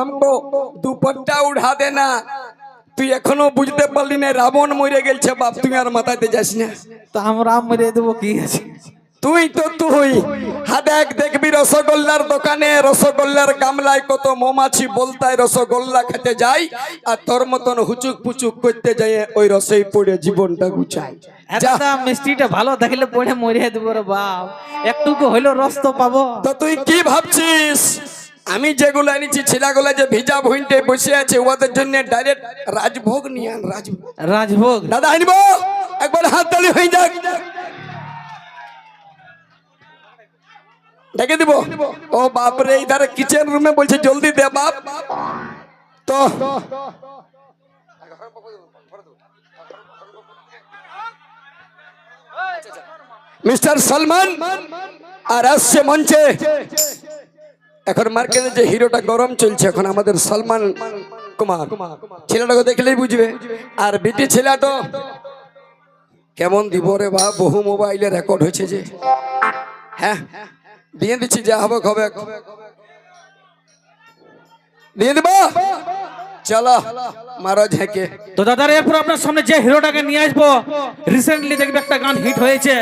থামবো দুপট্টা উঠা দে না তুই এখনও বুঝতে পারলি না রাবণ মরে গেলছে বাপ তুমি আর মাথাতে যাস না তো আমরা মরে দেবো কি আছে তুই তো তুই হাদেক দেখবি রসগোল্লার দোকানে রসগোল্লার গামলায় কত মৌমাছি বলতায় রসগোল্লা খেতে যাই আর তোর মতন হুচুক পুচুক করতে যাই ওই রসই পড়ে জীবনটা গুচাই মিষ্টিটা ভালো দেখলে পড়ে মরিয়ে দেবো রে বাপ। একটুকু হইল রস তো পাবো। তো তুই কি ভাবছিস? আমি যেগুলো এনেছি ছেলেগুলো যে ভিজা ভুইনটে বসে আছে ওদের জন্য ডাইরেক্ট রাজভোগ নিয়ে আন রাজভোগ। রাজভোগ? দাদা আনব? একবার হাত তালি হয়ে যাক। ডেকে দিব? ও বাপরে ইধারে কিচেন রুমে বলছে জলদি দে বাপ। তো মিস্টার সলমান আর আসছে মঞ্চে। এখন মার্কেটে যে হিরোটা গরম চলছে, এখন আমাদের সলমান কুমার। ছেলেটাকে দেখলেই বুঝবে। আর বিটি ছেলেটা কেমন দিব রে বা, বহু মোবাইলে রেকর্ড হয়েছে যে। হ্যাঁ দিয়ে দিচ্ছি, যা হবে হবে দিয়ে দিব? চলো, মারো ঝেঁকে। তো দাদার এরপর আপনার সামনে যে হিরোটাকে নিয়ে আসব রিসেন্টলি দেখবে একটা গান হিট হয়েছে।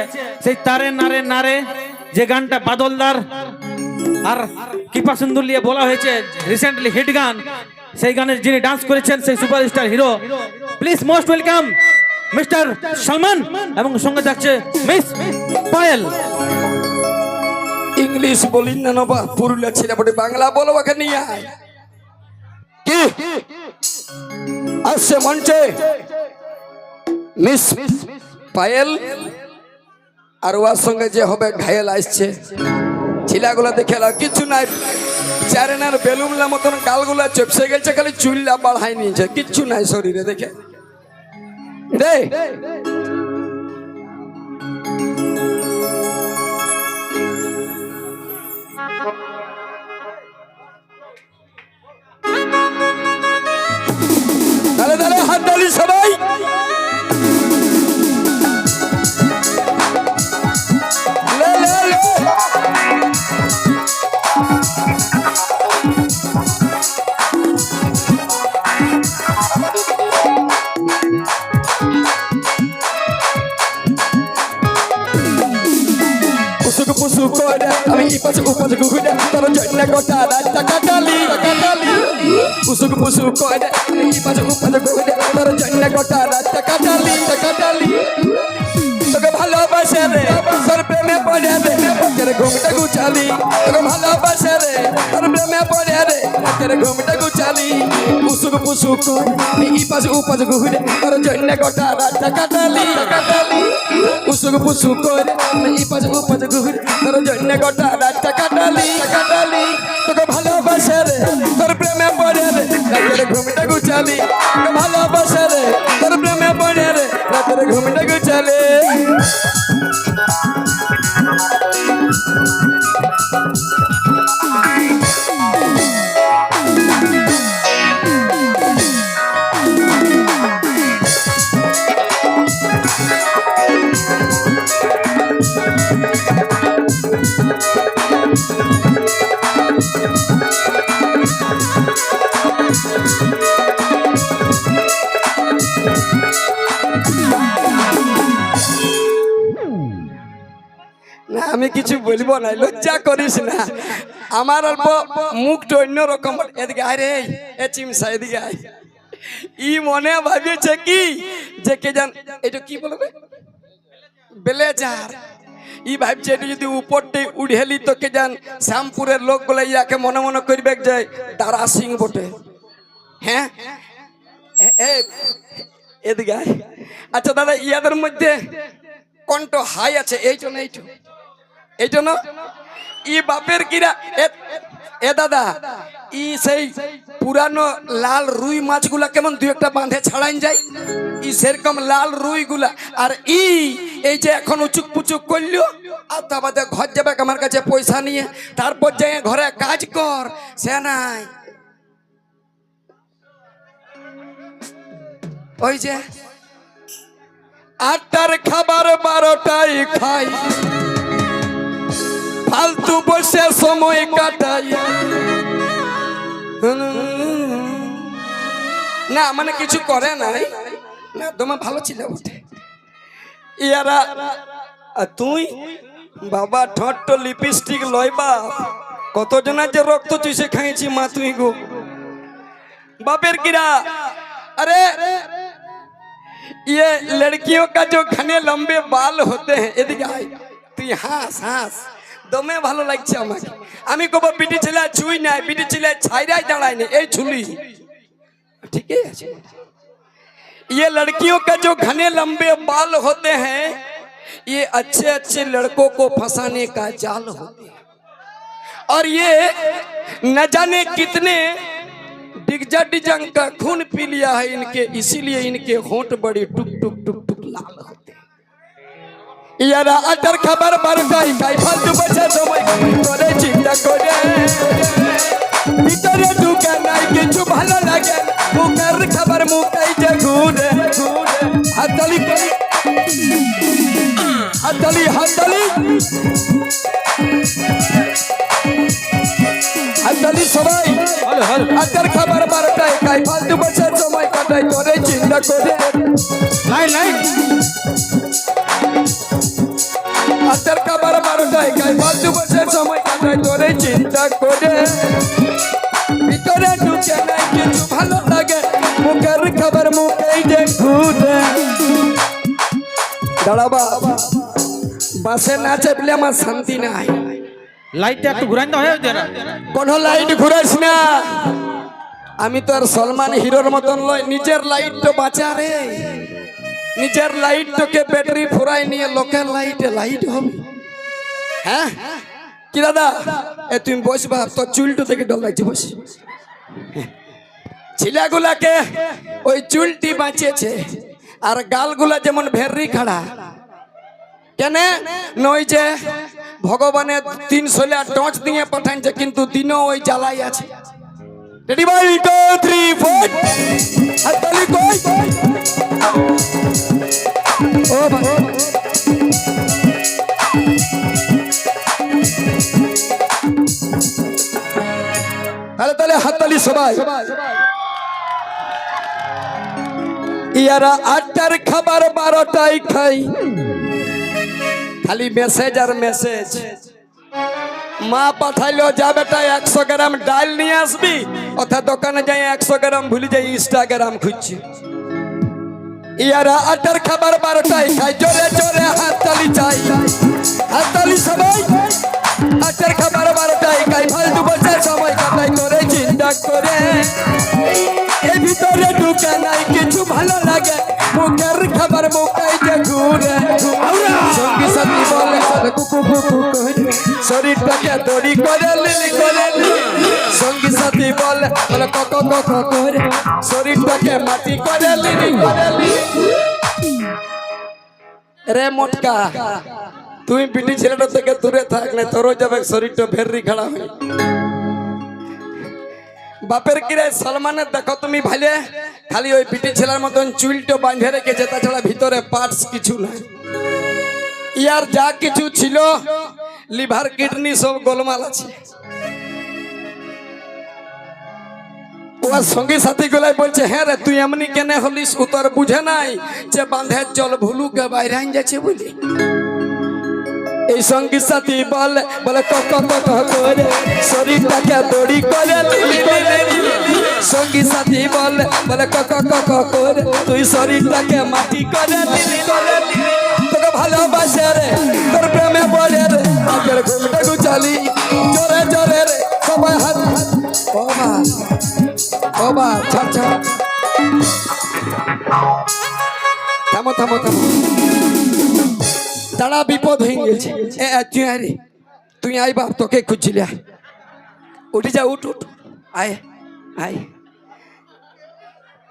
সেই তারে নারে নারে, যে গানটা বাদলদার আর কৃপা সিন্ধু নিয়ে বলা হয়েছে রিসেন্টলি হিট গান। সেই গানের যিনি ডান্স করেছেন, সেই superstar hero please most welcome mister Salman এবং সঙ্গে থাকছে মিস পায়েল। ইংলিশ বলি না নবা, পুরুলিয়া ছেলে বটে বাংলা বলো ওকে নিয়ে। আয় কি? আসছে মঞ্চে মিস পায়েল। আর ওর সঙ্গে যে হবে ঘায়েল আসছে। ছিলাগুলো দেখে এলো, কিছু নাই। চারেনার বেলুমলা মতন কালগুলা চেপসে গেছে খালি চুল্লা বাড়াই নিয়েছে। কিচ্ছু নাই শরীরে দেখে। রে! পুসুক করে আমি ইপাশে উপাশে ঘুরে তোর জন্য গোটা রাতটা কাটালি কাটালি পুসুক পুসুক করে আমি ইপাশে উপাশে ঘুরে তোর জন্য গোটা রাতটা কাটালি কাটালি তোকে ভালোবাসে রে। তোর প্রেমে পড়ে রে। তোর ঘুমটা গুছালি। তোকে ভালোবাসে রে। তোর প্রেমে পড়ে রে। তোর ঘুমটা গুছালি। পুসুক পুসুক করে আমি ইপাশে, উপাশে ঘুরে তোর জন্য গোটা রাতটা কাটালি। কাটালি পুসুক পুসুক করে আমি ইপাশে, উপাশে ঘুরে তোর জন্য গোটা রাতটা কাটালি। কাটালি তোকে ভালোবাসে রে। তোর প্রেমে পড়ে রে। তোর ঘুমটা গুছালি। তোকে ভালোবাসে রে। না, আমি কিছু বলব না, লজ্জা করিস না। আমার অল্প মুখটা অন্য রকম। এদিকে আরে এ চিমসা, এদিকে আয়। ই মনে ভাবিয়েছে কি, যে কে জান, এটা কি বলবে? বেলেজার। ই ভাবছে এটা যদি উপরটাই উড়েলি তো কে জান, শ্যামপুরের লোকগুলো ইয়াকে মনে মনে করবে যে তারা সিং বটে। হ্যাঁ? এদিকে আয়। আচ্ছা দাদা, ইয়াদের মধ্যে কণ্ঠ হাই আছে এই জন্য এইটু এই জন্য ই বাপের কিরা, এ- দাদা, ই সেই পুরানো লাল রুই মাছগুলা কেমন দু একটা বাঁধে ছাড়াইন যায়? ই সেরকম লাল রুই গুলা আর ই, এই যে এখন উচুক পুচুক করল, আর তা বাদে ঘর যাবে আমার কাছে পয়সা নিয়ে। তারপর যে ঘরে কাজ কর, সে নাই। ওই যে আটটার খাবার বারোটাই খাই। ফালতু বসে সময় কাটাই। না মানে কিছু করে নাই। না তোমার ভালো ছিল বটে। ইয়ারা তুই? বাবা ঠট্ট লিপস্টিক লয়বা কতজনের যে রক্ত চুষে খাইছি মা, তুই গো। বাপের কিরা? আরে ये लड़कियों का जो घने लंबे बाल होते हैं এদিকে আয় তুই হাস হাস দমে ভালো লাগছে আমাকে আমি কব বিটি ছেলে ছুই নাই বিটি ছেলে ছাইরাই দাঁড়ায় না এই ঝুলি ঠিকই আছে ये लड़कियों का जो घने लंबे बाल होते हैं ये अच्छे अच्छे लड़कों को फंसाने का जाल होते हैं और ये न जाने कितने डिगजा डिजंग का खून पी लिया है इनके, इसीलिए इनके होंठ बड़ी टुक टुक टुक टुक लाल होते अदर खबर पर तो हतली हतली হাততালি সবাই। আটার খাবার বারোটায় খাই। ফালতু বছর সময় কাটাই করে চিন্তা করে। লাইন লাইন আটার খাবার বারোটায় খাই। ফালতু বছর সময় কাটাই করে চিন্তা করে। ভিতরে ঢুকে নাই কিছু ভালো লাগে। মুখের খাবার মুখেই যে ঘুরে দাঁড়াবা। বাসে না চাপলে আমার শান্তি নাই। লাইটটা একটু ঘুরাই লাইট ঘুরাইস না। আমি তো আর সলমান হিরোর মতন লয় নিজের লাইট তো বাঁচা রে। নিজের লাইট তোকে ব্যাটারি ফুরাই নিয়ে লোকের লাইটে লাইট হবে। হ্যাঁ? কি দাদা? এ, তুমি বস বাপ তোর চুলটো থেকে ডল লাগছে বস। ছিলাগুলাকে ওই চুলটি বাঁচিয়েছে, আর গালগুলা যেমন ভেররি খাড়া কেন? নই যে ভগবানের তিন সোলা টর্চ দিয়ে পাঠাইছে কিন্তু দিনও ওই জ্বালাই আছে। টু থ্রি হাততালি তাহলে ইয়ারা আটটার খাবার বারোটাই খাই। খালি মেসেজ আর মেসেজ মা পাঠাইলো, যা বেটা, একশো গ্রাম ডাল নিয়ে আসবি? অর্থাৎ দোকানে যাই, একশো গ্রাম ভুলে যাই ইনস্টাগ্রাম খুঁজছি। ইয়ারা আটার খাবার বারোটাই খাই জোরে জোরে, হাততালি চাই। হাততালি সবাই আটার খাবার বারোটাই খাই ফালতু বছর সময় কাটাই করে, চিন্তা করে। এর ভিতরে ঢুকে নাই, কিছু ভালো লাগে। মুখের খাবার মুখাই যে ঘুরে। সঙ্গী সাথী বলে কুকু কুকু শরীরটাকে দড়ি করে লিলি করে। সঙ্গী সাথী বলে বলে কক কক করে শরীরটাকে মাটি করে লিলি করে। রে মোটকা তুই বিটি ছেলেটা থেকে দূরে থাকলে তোরও যাবে শরীরটা ভেরি খাড়া হয়ে। বাপের কিরে, সলমানের দেখো তুমি ভালে খালি ওই বিটি ছেলের মতন চুলটো বাঁধে রেখেছে, তাছাড়া ভিতরে পার্টস কিছু নাই। ইয়ার যা কিছু ছিল, লিভার, কিডনি সব গোলমাল আছে। ওর সঙ্গী সাথী গুলাই বলছে হ্যাঁ রে, তুই এমনি কেন হলিস? ও তোর বুঝে নাই যে বাঁধের জল ভুলুকে বাইরে যাচ্ছে বুঝলি এই সঙ্গী সাথী বলে বলে কক কক করে। শরীরটাকে দড়ি করে। সঙ্গী সাথী বলে বলে কক কক করে। তুই শরীরটাকে মাটি করে। তোকে ভালোবাসে রে, তোর প্রেমে পড়ে রে। আগের ঘুমটা গুচালি জোরে জোরে রে। সবাই হাত ও মা, ছাড় ছাড়। থামো থামো থামো। তারা বিপদ হয়ে গেছে তুই তুই আয় বাপ তোকে খুঁজছিলি আয়। উঠে যা উঠ উঠ। আয় আয়।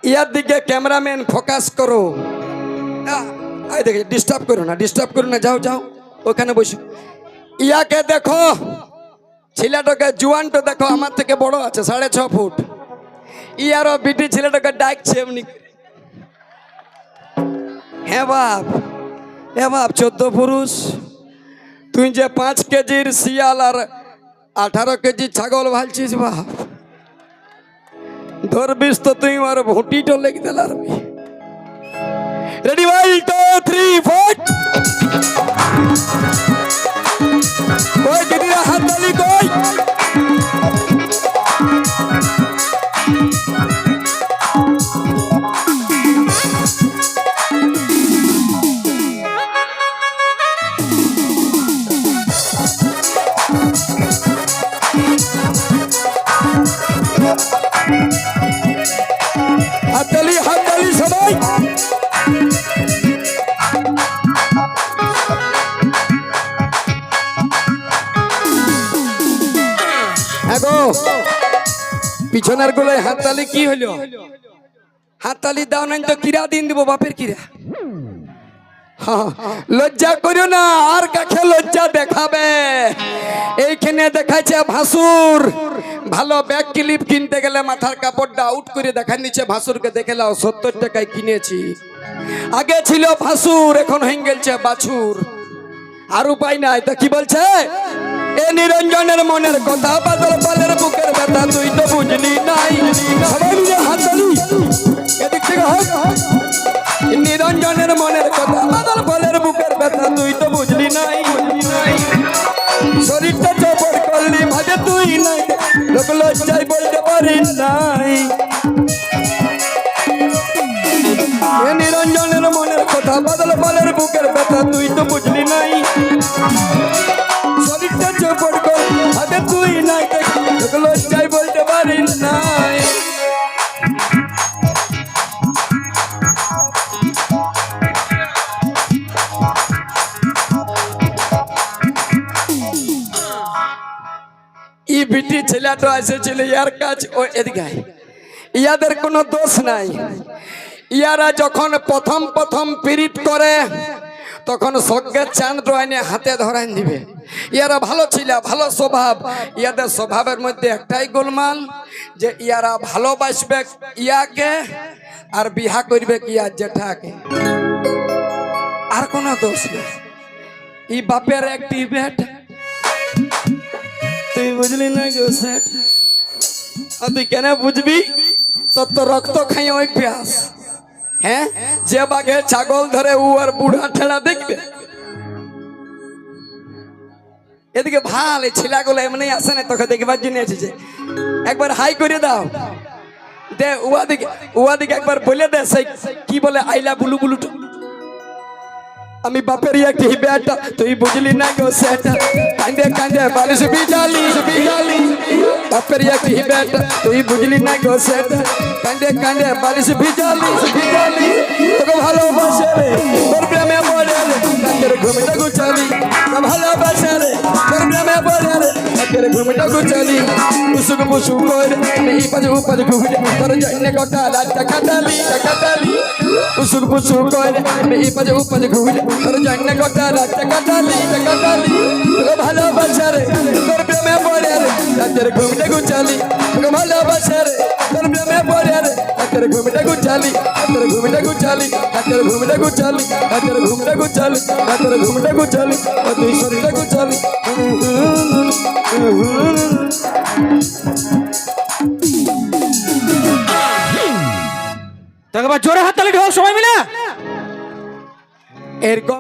ইয়ার দিকে ক্যামেরাম্যান ফোকাস করো। আয় দেখে ডিস্টার্ব করো না ডিস্টার্ব করো না যাও যাও ওখানে বসো। ইয়াকে দেখো। ছেলেটাকে জুয়ানটা দেখো আমার থেকে বড় আছে সাড়ে ছ ফুট। ইয়ারও বিটি ছেলেটাকে ডাকছে এমনি হ্যাঁ বাপ। এ বাপ চোদ্দ পুরুষ। তুই যে পাঁচ কেজির শিয়াল আর আঠারো কেজি ছাগল ভালছিস বাপ ধরবিস তো তুই আমার ভুটিটো লেগে দিল ready one two three four হাত তালি কই? হাততালি কি হলো? হাততালি দাও নাই তো কিরা দিন দিব বাপের কিরা? হ্যাঁ, লজ্জা করো না আর কাছে লজ্জা দেখাবে? এইখানে দেখাচ্ছে ভাসুর। ভালো ব্যাগ ক্লিপ কিনতে গেলে মাথার কাপড়টা আউট করে দেখা নিচ্ছে ভাসুরকে দেখে লাও সত্তর টাকায় কিনেছি। আগে ছিল ভাসুর এখন গেছে বাছুর। আর উপায় নাই তা কি বলছে? এ নিরঞ্জনের মনের কথা, বাদল পালের বুকের ব্যথা, তুই তো বুঝলি নাই। সবাই মিলে হাত তালি এদিক থেকে নিরঞ্জনের মনের কথা, বাদল পালের বুকের ব্যথা, তুই তো বুঝলি নাই। শরীরটা চপর করলি ভাবে তুই নাই। লোক লজ্জায় বলতে পারি নাই। ই বিটি ছেলেটা এসেছিল, ইয়ার কাজ ও এদিকে। ইয়াদের কোনো দোষ নাই। ইয়ারা যখন প্রথম প্রথম পীড়িত করে তখন স্বর্গের চাঁদ এনে হাতে ধরাই দিবে ইয়ারা ভালো ছিল, ভালো স্বভাব। ইয়াদের স্বভাবের মধ্যে একটাই গোলমাল, যে ইয়ারা ভালোবাসবে ইয়াকে আর বিহা করবে ইয়ার জেঠাকে। আর কোনো দোষ নেই। ই বাপের একটি বেটা। তুই বুঝলি না গো সেট তুই কেন বুঝবি? তোর তো রক্ত খাই ওই প্যাস হ্যাঁ? যে বাঘে ছাগল ধরে ও আর বুড়া ঠেলা দেখবে। এদিকে ভালো, এই ছেলেগুলো এমনি আসে না, তোকে দেখবার জন্য এসেছে। একবার হাই করে দাও। দে উবাদিক উয়া দিকে একবার বলে দে সেই কি বলে, আইলা বুলু বুলু। আমি বাপের একটি বেটা, তুই বুঝলি না গো সেটা? কান্দে কান্দে বালিশ বিজালি বিজালি বাপের একটি বেটা, তুই বুঝলি না গো সেটা? কান্দে কান্দে বালিশ বিজালি বিজালি তোকে ভালোবাসে রে, তোর প্রেমে পড়ে রে কান্দের ঘুমটা গুছালি ভালোবাসে রে। রে কান্দের ঘুমটা গুছালি। পুসুক পুসুক করে এই পাজে উপাজে ঘুরে তোর জন্য গোটা লাটা কাটালি কাটালি। পুসুক পুসুক করে এই পাজে উপাজে ঘুরে তোর জন্য গোটা লাটা কাটালি কাটালি। ভালোবাসে রে ঘুমটা গুছালি রাতের ঘুমটা গুছালি রাতের ঘুমটা গুছালি রাতের ঘুমটা গুছালি রাতের ঘুমটা গুছালি আর তুই শরীরটা গুছালি তোকে জোরে হাত তালে সবাই মিলে? এরকম